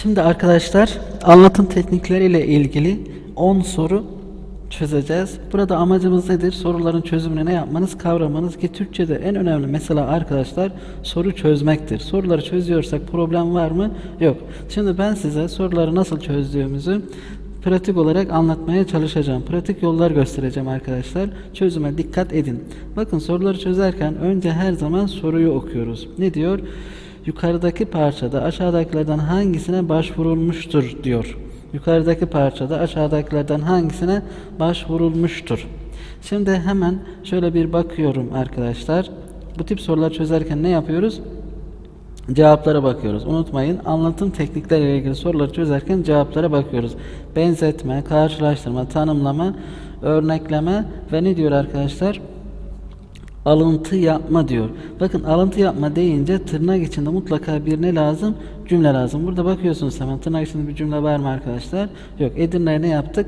Şimdi arkadaşlar anlatım teknikleriyle ilgili 10 soru çözeceğiz. Burada amacımız nedir? Soruların çözümünü ne yapmanız, kavramanız ki Türkçe'de en önemli mesela arkadaşlar soru çözmektir. Soruları çözüyorsak problem var mı? Yok. Şimdi ben size soruları nasıl çözdüğümüzü pratik olarak anlatmaya çalışacağım. Pratik yollar göstereceğim arkadaşlar. Çözüme dikkat edin. Bakın soruları çözerken önce her zaman soruyu okuyoruz. Ne diyor? Yukarıdaki parçada aşağıdakilerden hangisine başvurulmuştur diyor. Yukarıdaki parçada aşağıdakilerden hangisine başvurulmuştur. Şimdi hemen şöyle bir bakıyorum arkadaşlar. Bu tip sorular çözerken ne yapıyoruz? Cevaplara bakıyoruz. Unutmayın anlatım teknikleriyle ilgili soruları çözerken cevaplara bakıyoruz. Benzetme, karşılaştırma, tanımlama, örnekleme ve ne diyor arkadaşlar? Alıntı yapma diyor. Bakın alıntı yapma deyince tırnak içinde mutlaka bir ne lazım? Cümle lazım. Burada bakıyorsunuz hemen tırnak içinde bir cümle var mı arkadaşlar? Yok. Edirne'ye ne yaptık?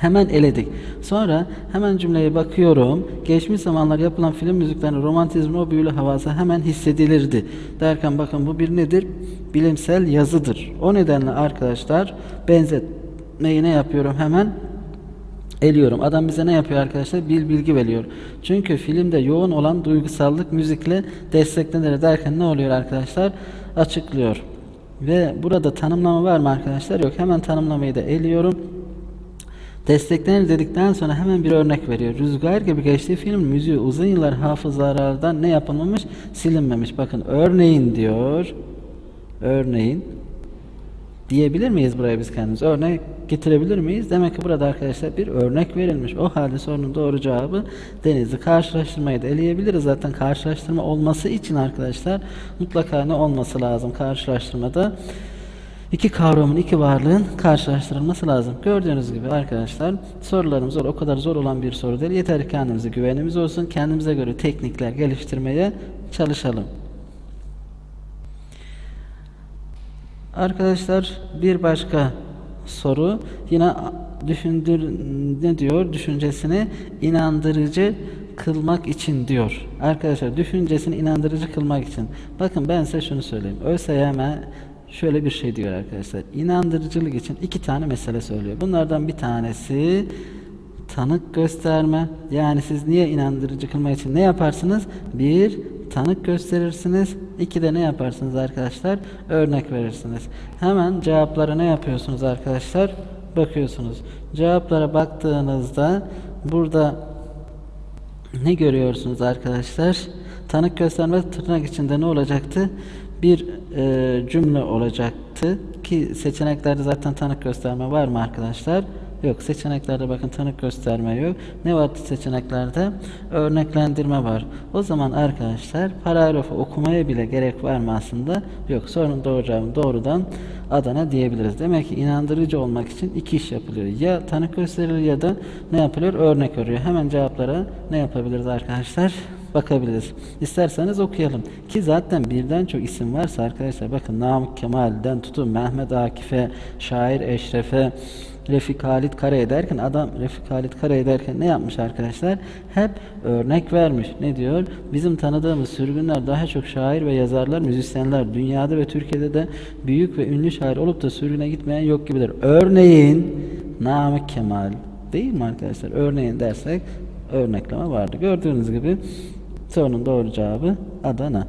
Hemen eledik. Sonra hemen cümleye bakıyorum. Geçmiş zamanlar yapılan film müziklerinin romantizmin o büyülü havası hemen hissedilirdi. Derken bakın bu bir nedir? Bilimsel yazıdır. O nedenle arkadaşlar benzetmeyi ne yapıyorum hemen? Eliyorum. Adam bize ne yapıyor arkadaşlar? Bir bilgi veriyor. Çünkü filmde yoğun olan duygusallık müzikle desteklenir derken ne oluyor arkadaşlar? Açıklıyor. Ve burada tanımlama var mı arkadaşlar? Yok. Hemen tanımlamayı da eliyorum. Desteklenir dedikten sonra hemen bir örnek veriyor. Rüzgar gibi geçtiği film müziği uzun yıllar hafızalardan ne yapılmamış? Silinmemiş. Bakın örneğin diyor. Örneğin diyebilir miyiz buraya biz kendimiz? Örnek getirebilir miyiz? Demek ki burada arkadaşlar bir örnek verilmiş. O halde sorunun doğru cevabı denizli. Karşılaştırmayı da eleyebiliriz. Zaten karşılaştırma olması için arkadaşlar mutlaka ne olması lazım karşılaştırmada? İki kavramın, iki varlığın karşılaştırılması lazım. Gördüğünüz gibi arkadaşlar sorularımız zor. O kadar zor olan bir soru değil. Yeter ki kendimize güvenimiz olsun. Kendimize göre teknikler geliştirmeye çalışalım. Arkadaşlar bir başka soru yine düşündür ne diyor düşüncesini inandırıcı kılmak için diyor. Arkadaşlar düşüncesini inandırıcı kılmak için. Bakın ben size şunu söyleyeyim. ÖSYM şöyle bir şey diyor arkadaşlar. İnandırıcılık için iki tane mesele söylüyor. Bunlardan bir tanesi tanık gösterme. Yani siz niye inandırıcı kılmak için ne yaparsınız? Bir, tanık gösterirsiniz. İki de ne yaparsınız arkadaşlar? Örnek verirsiniz. Hemen cevaplara ne yapıyorsunuz arkadaşlar? Bakıyorsunuz. Cevaplara baktığınızda burada ne görüyorsunuz arkadaşlar? Tanık gösterme tırnak içinde ne olacaktı? Bir e, cümle olacaktı ki seçeneklerde zaten tanık gösterme var mı arkadaşlar? Yok. Seçeneklerde bakın tanık gösterme yok. Ne vardı seçeneklerde? Örneklendirme var. O zaman arkadaşlar paragrafı okumaya bile gerek var mı aslında? Yok. Sorunun doğru cevabı doğrudan Adana diyebiliriz. Demek ki inandırıcı olmak için iki iş yapılıyor. Ya tanık gösterilir ya da ne yapılıyor? Örnek örüyor. Hemen cevaplara ne yapabiliriz arkadaşlar? bakabiliriz. İsterseniz okuyalım. Ki zaten birden çok isim varsa arkadaşlar bakın Namık Kemal'den tutun Mehmet Akif'e, şair Eşref'e, Refik Halit Kara derken adam Refik Halit Kara derken ne yapmış arkadaşlar? Hep örnek vermiş. Ne diyor? Bizim tanıdığımız sürgünler daha çok şair ve yazarlar, müzisyenler dünyada ve Türkiye'de de büyük ve ünlü şair olup da sürgüne gitmeyen yok gibidir. Örneğin Namık Kemal değil mi arkadaşlar? Örneğin dersek örnekleme vardı. Gördüğünüz gibi sorunun doğru cevabı Adana.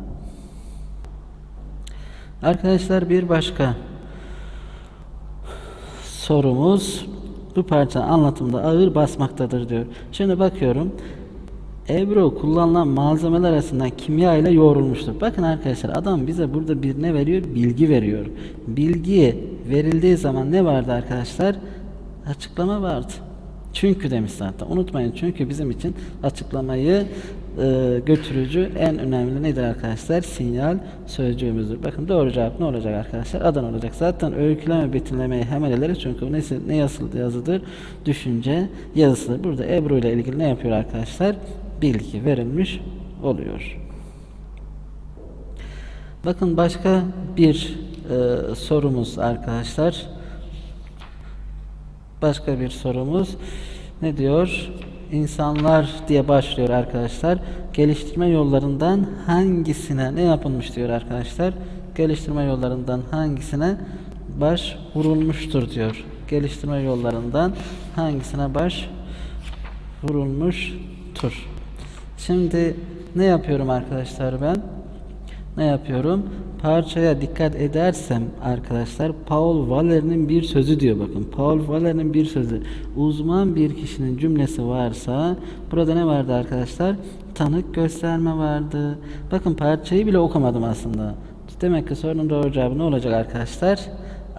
Arkadaşlar bir başka sorumuz bu parça anlatımda ağır basmaktadır diyor. Şimdi bakıyorum. Ebru kullanılan malzemeler arasında kimya ile yoğrulmuştur. Bakın arkadaşlar adam bize burada bir ne veriyor? Bilgi veriyor. Bilgi verildiği zaman ne vardı arkadaşlar? Açıklama vardı. Çünkü demiş zaten. Unutmayın çünkü bizim için açıklamayı e, götürücü en önemli nedir arkadaşlar? Sinyal sözcüğümüzdür. Bakın doğru cevap ne olacak arkadaşlar? Adan olacak. Zaten öyküleme betimlemeyi hemen ederiz. Çünkü bu ne, ne yazılı yazıdır? Düşünce yazısıdır. Burada Ebru ile ilgili ne yapıyor arkadaşlar? Bilgi verilmiş oluyor. Bakın başka bir e, sorumuz arkadaşlar. Başka bir sorumuz ne diyor? İnsanlar diye başlıyor arkadaşlar. Geliştirme yollarından hangisine ne yapılmış diyor arkadaşlar? geliştirme yollarından hangisine baş vurulmuştur diyor. Geliştirme yollarından hangisine baş vurulmuştur. Şimdi ne yapıyorum arkadaşlar ben? Ne yapıyorum? Parçaya dikkat edersem arkadaşlar Paul Valery'nin bir sözü diyor bakın. Paul Valery'nin bir sözü. Uzman bir kişinin cümlesi varsa burada ne vardı arkadaşlar? Tanık gösterme vardı. Bakın parçayı bile okumadım aslında. Demek ki sorunun doğru cevabı ne olacak arkadaşlar?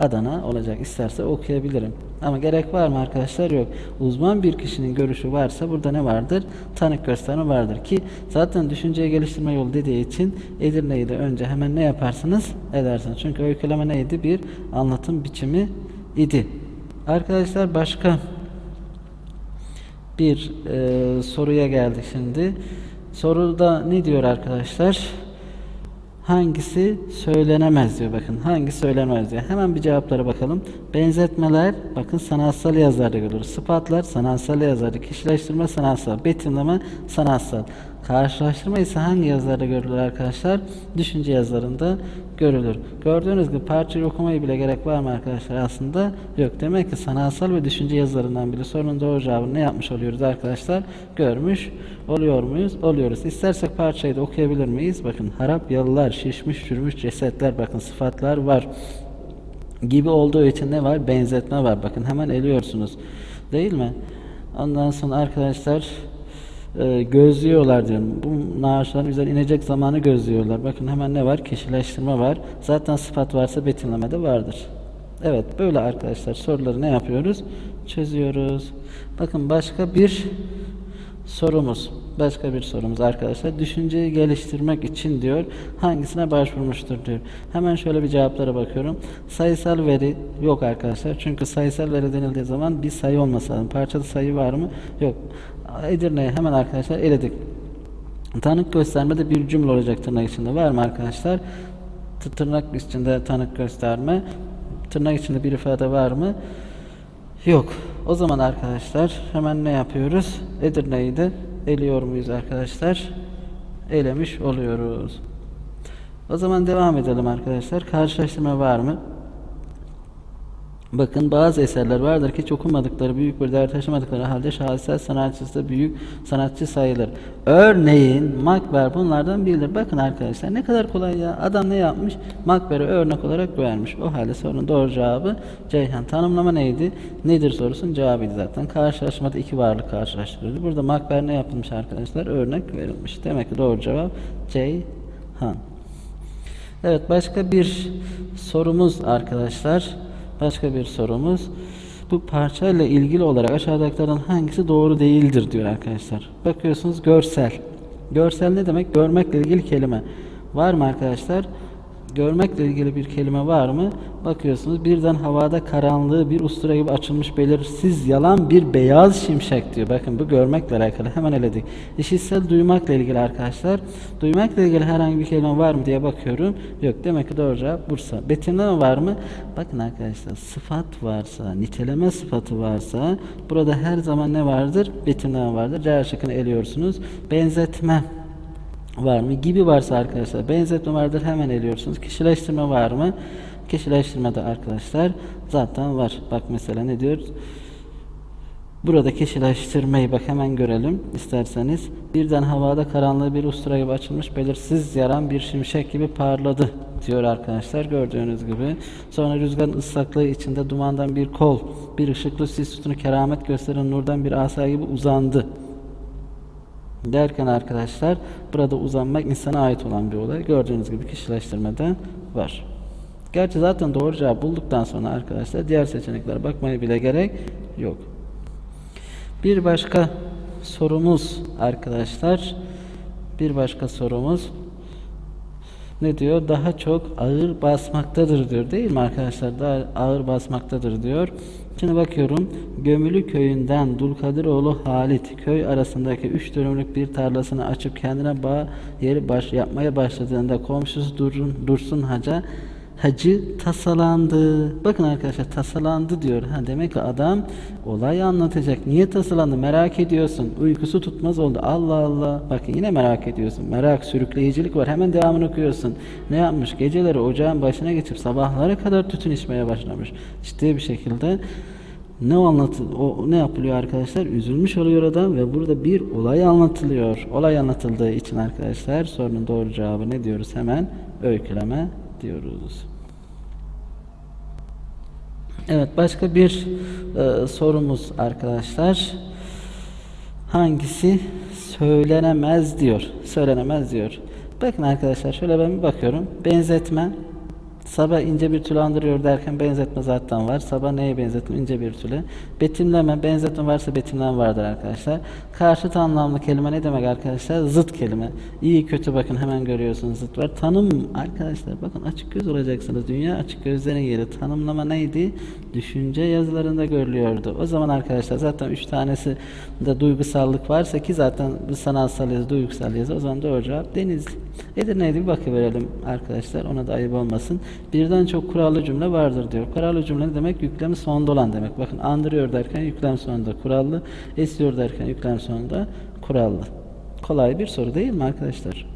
Adana olacak. İsterse okuyabilirim. Ama gerek var mı arkadaşlar? Yok. Uzman bir kişinin görüşü varsa burada ne vardır? Tanık gösterme vardır ki zaten düşünceyi geliştirme yolu dediği için Edirne'yi de önce hemen ne yaparsınız? Edersiniz. Çünkü öyküleme neydi? Bir anlatım biçimi idi. Arkadaşlar başka bir e, soruya geldik şimdi. Soruda ne diyor arkadaşlar? Hangisi söylenemez diyor bakın. Hangi söylenemez diyor. Hemen bir cevaplara bakalım. Benzetmeler bakın sanatsal yazılarda görülür. Sıfatlar sanatsal yazılarda. Kişileştirme sanatsal. Betimleme sanatsal. Karşılaştırma ise hangi yazılarda görülür arkadaşlar? Düşünce yazılarında görülür. Gördüğünüz gibi parçayı okumayı bile gerek var mı arkadaşlar? Aslında yok. Demek ki sanatsal ve düşünce yazılarından biri sorunun doğru cevabını ne yapmış oluyoruz arkadaşlar? Görmüş oluyor muyuz? Oluyoruz. İstersek parçayı da okuyabilir miyiz? Bakın harap yalılar, şişmiş çürümüş cesetler bakın sıfatlar var gibi olduğu için ne var? Benzetme var. Bakın hemen eliyorsunuz. Değil mi? Ondan sonra arkadaşlar e, gözlüyorlar diyorum. Bu naaşların üzerine inecek zamanı gözlüyorlar. Bakın hemen ne var? Kişileştirme var. Zaten sıfat varsa betimleme de vardır. Evet böyle arkadaşlar soruları ne yapıyoruz? Çözüyoruz. Bakın başka bir sorumuz. Başka bir sorumuz arkadaşlar. Düşünceyi geliştirmek için diyor hangisine başvurmuştur diyor. Hemen şöyle bir cevaplara bakıyorum. Sayısal veri yok arkadaşlar. Çünkü sayısal veri denildiği zaman bir sayı olması lazım. Parçada sayı var mı? Yok. Edirne'ye hemen arkadaşlar eledik. Tanık göstermede bir cümle olacak tırnak içinde. Var mı arkadaşlar? Tırnak içinde tanık gösterme. Tırnak içinde bir ifade var mı? Yok. O zaman arkadaşlar hemen ne yapıyoruz? Edirne'yi de eliyor muyuz arkadaşlar? Elemiş oluyoruz. O zaman devam edelim arkadaşlar. Karşılaştırma var mı? Bakın bazı eserler vardır ki hiç okunmadıkları, büyük bir değer taşımadıkları halde şahesel sanatçısı da büyük sanatçı sayılır. Örneğin Makber bunlardan biridir. Bakın arkadaşlar ne kadar kolay ya. Adam ne yapmış? Makber'i örnek olarak vermiş. O halde sorunun doğru cevabı Ceyhan. Tanımlama neydi? Nedir sorusunun cevabıydı zaten. Karşılaşmada iki varlık karşılaştırıldı. Burada Makber ne yapılmış arkadaşlar? Örnek verilmiş. Demek ki doğru cevap Ceyhan. Evet başka bir sorumuz arkadaşlar. Başka bir sorumuz. Bu parçayla ilgili olarak aşağıdakilerden hangisi doğru değildir diyor arkadaşlar. Bakıyorsunuz görsel. Görsel ne demek? Görmekle ilgili kelime. Var mı arkadaşlar? Görmekle ilgili bir kelime var mı? Bakıyorsunuz birden havada karanlığı bir ustura gibi açılmış belirsiz yalan bir beyaz şimşek diyor. Bakın bu görmekle alakalı hemen eledik. İşitsel duymakla ilgili arkadaşlar. Duymakla ilgili herhangi bir kelime var mı diye bakıyorum. Yok demek ki doğru cevap Bursa. Betimleme var mı? Bakın arkadaşlar sıfat varsa, niteleme sıfatı varsa burada her zaman ne vardır? Betimleme vardır. C şıkkını eliyorsunuz. Benzetme var mı? Gibi varsa arkadaşlar benzetme vardır hemen eliyorsunuz. Kişileştirme var mı? Kişileştirme de arkadaşlar zaten var. Bak mesela ne diyor? Burada kişileştirmeyi bak hemen görelim isterseniz. Birden havada karanlığı bir ustura gibi açılmış belirsiz yaran bir şimşek gibi parladı diyor arkadaşlar gördüğünüz gibi. Sonra rüzgarın ıslaklığı içinde dumandan bir kol, bir ışıklı sis sütunu keramet gösteren nurdan bir asa gibi uzandı derken arkadaşlar burada uzanmak insana ait olan bir olay. Gördüğünüz gibi kişileştirmeden var. Gerçi zaten doğru cevap bulduktan sonra arkadaşlar diğer seçeneklere bakmaya bile gerek yok. Bir başka sorumuz arkadaşlar. Bir başka sorumuz ne diyor? Daha çok ağır basmaktadır diyor. Değil mi arkadaşlar? Daha ağır basmaktadır diyor. Şimdi bakıyorum. Gömülü köyünden Dulkadiroğlu Halit köy arasındaki üç dönümlük bir tarlasını açıp kendine bağ yeri baş yapmaya başladığında komşusu Durun, Dursun Haca hacı tasalandı. Bakın arkadaşlar tasalandı diyor. Ha demek ki adam olayı anlatacak. Niye tasalandı? Merak ediyorsun. Uykusu tutmaz oldu. Allah Allah. Bakın yine merak ediyorsun. Merak, sürükleyicilik var. Hemen devamını okuyorsun. Ne yapmış? Geceleri ocağın başına geçip sabahlara kadar tütün içmeye başlamış. Ciddi bir şekilde ne anlatı o ne yapılıyor arkadaşlar? Üzülmüş oluyor adam ve burada bir olay anlatılıyor. Olay anlatıldığı için arkadaşlar sorunun doğru cevabı ne diyoruz? Hemen öyküleme diyoruz. Evet başka bir e, sorumuz arkadaşlar. Hangisi söylenemez diyor. Söylenemez diyor. Bakın arkadaşlar şöyle ben bir bakıyorum. Benzetme Sabah ince bir tülü andırıyor derken benzetme zaten var. Sabah neye benzetme? İnce bir tülü. Betimleme, benzetme varsa betimleme vardır arkadaşlar. Karşıt anlamlı kelime ne demek arkadaşlar? Zıt kelime. İyi kötü bakın hemen görüyorsunuz zıt var. Tanım arkadaşlar bakın açık göz olacaksınız. Dünya açık gözlerin yeri. Tanımlama neydi? Düşünce yazılarında görülüyordu. O zaman arkadaşlar zaten üç tanesi de duygusallık varsa ki zaten bu sanatsal yazı, duygusal yazı o zaman doğru cevap Denizli. Edirne'ye bir bakıverelim arkadaşlar. Ona da ayıp olmasın. Birden çok kurallı cümle vardır diyor. Kurallı cümle ne demek? Yüklemi sonunda olan demek. Bakın andırıyor derken yüklem sonunda kurallı. Esiyor derken yüklem sonunda kurallı. Kolay bir soru değil mi arkadaşlar?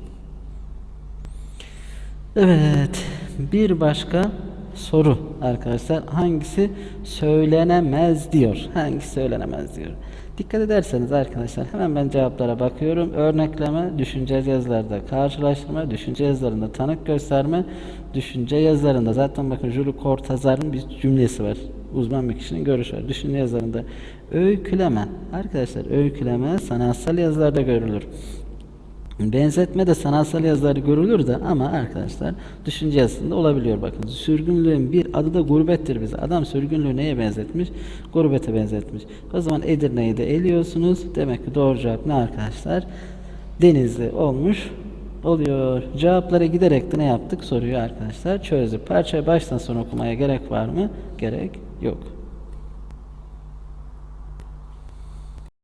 Evet. Bir başka soru arkadaşlar. Hangisi söylenemez diyor. Hangisi söylenemez diyor. Dikkat ederseniz arkadaşlar hemen ben cevaplara bakıyorum. Örnekleme, düşünce yazılarda karşılaştırma, düşünce yazılarında tanık gösterme, düşünce yazılarında zaten bakın Jules Cortázar'ın bir cümlesi var. Uzman bir kişinin görüşü var. Düşünce yazılarında öyküleme. Arkadaşlar öyküleme sanatsal yazılarda görülür. Benzetme de sanatsal yazıları görülür de ama arkadaşlar düşünce yazısında olabiliyor bakın. Sürgünlüğün bir adı da gurbettir bize. Adam sürgünlüğü neye benzetmiş? Gurbete benzetmiş. O zaman Edirne'yi de eliyorsunuz. Demek ki doğru cevap ne arkadaşlar? Denizli olmuş oluyor. Cevaplara giderek de ne yaptık? Soruyu arkadaşlar çözdük. Parçayı baştan sona okumaya gerek var mı? Gerek yok.